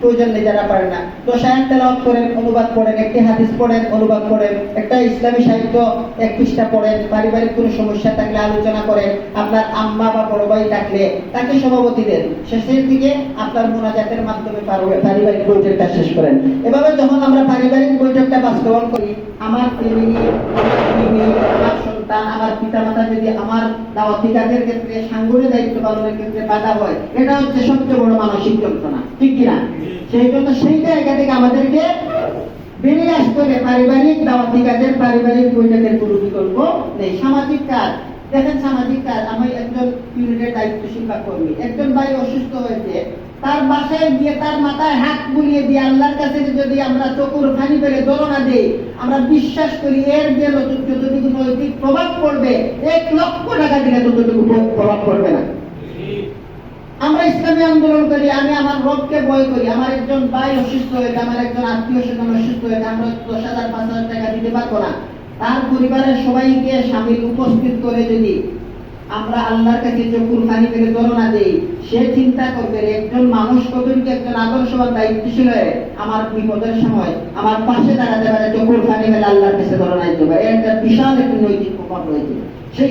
প্রয়োজন নেই, যারা পারে না। তেলাওয়াত করেন, অনুবাদ করেন, একটি হাদিস পড়েন, অনুবাদ করেন, একটা ইসলামী সাহিত্য পড়েন, পারিবারিক কোনো সমস্যা থাকলে আলোচনা করেন, আপনার আম্মা বা বড় ভাই থাকলে তাকে সভাপতি দেন। শেষের দিকে আপনার মোনাজাতের মাধ্যমে পার- পারিবারিক বৈঠকটা শেষ করেন। এভাবে যখন আমরা পারিবারিক বৈঠকটা বাস্তবায়ন করি, আমার ফ্যামিলি আমার সন্তান পিতামাতা যদি আমার দাওয়াতি কাজের ক্ষেত্রে, সাংগঠনিক দায়িত্ব পালনের ক্ষেত্রে বাধা হয়, এটা হচ্ছে সবচেয়ে বড় মানসিক যন্ত্রণা, ঠিক কিনা সেই জন্য সেই জায়গা থেকে আমাদেরকে বেরিয়ে আসতে হবে। পারিবারিক দাওয়াতি কাজের পারিবারিক বৈঠকের কোনো বিকল্প নেই। সামাজিক কাজ, দেখেন সামাজিক কাজ, আমি একজন ইউনিটের দায়িত্বশীল বা কর্মী, একজন ভাই অসুস্থ হয়েছে, তার বাসায় গিয়ে তার মাথায় হাত বুলিয়ে দিয়ে আল্লাহর কাছে যদি আমরা চকুর পানি ফেলে দোলনা দিই, আমরা বিশ্বাস করি এর যে যত- যতটুকু নৈতিক প্রভাব পড়বে এক লক্ষ টাকা দিলে ততটুকু প্র- প্রভাব পড়বে না আমরা ইসলামী আন্দোলন করি, আমি আমার রবকে ভয় করি, আমার একজন ভাই অসুস্থ হয়েছে, আমার একজন আত্মীয় স্বজন অসুস্থ হয়েছে, আমরা দশ হাজার, পাঁচ হাজার টাকা দিতে পারব না। তার পরিবারের সবাইকে স্বামীর উপস্থিত করে যদি আমরা আল্লাহর কাছে চকুর পানি ফেলে তুলনা দেই, সে চিন্তা করবে একজন মানুষ কতটুকু একজন আদর্শবান, দায়িত্বশীল হয়ে আমার বিপদের সময় আমার পাশে দাঁড়াতে পারে চকুর পানি ফেলে আল্লাহর কাছে তুলনা দিতে পারে। একটা বিশাল একটি নৈতিক প্রভাব রয়েছে। সেই